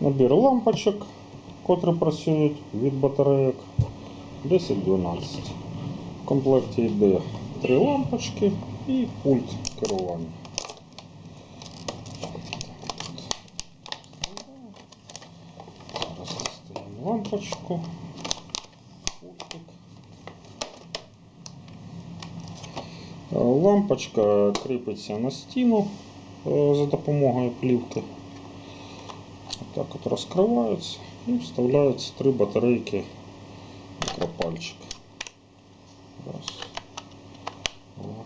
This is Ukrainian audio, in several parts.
Набір лампочок, котрі працюють від батарейок 10-12. В комплекті йде три лампочки і пульт керування. Зараз достаємо лампочку. Лампочка кріпиться на стіну е, за допомогою плівки. Так от розкривається і вставляються три батарейки мікропальчик. Раз. Два.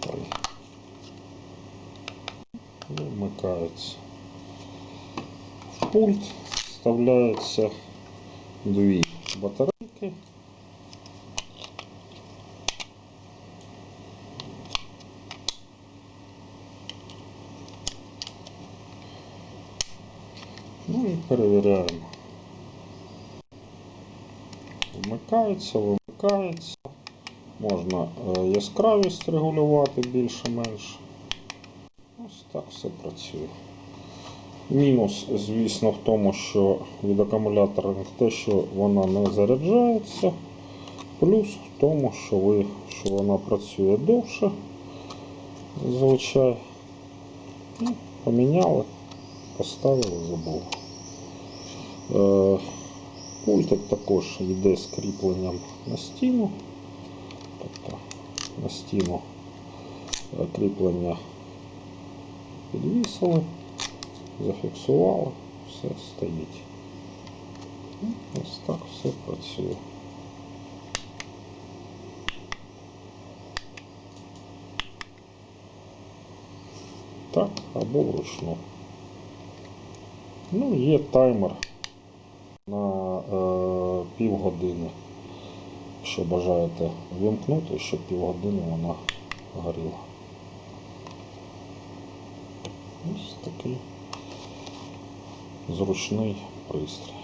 Три. І вмикається. В пульт вставляється дві батарейки. Ну і перевіряємо. Вмикається, вимикається. Можна е, яскравість регулювати більше-менш. Ось так все працює. Мінус, звісно, в тому, що від акумулятора те, що вона не заряджається. Плюс в тому, що, ви, що вона працює довше. Зазвичай. І поміняли, поставили, забув. Е, Пультик також йде з кріпленням на стіну. Тобто на стіну е, кріплення підвісили, зафіксували, все стоїть. Ось так все працює. Так, або вручну. Ну, є таймер на е, півгодини. Якщо бажаєте вимкнути, щоб півгодини вона горіла. Ось такий зручний пристрій.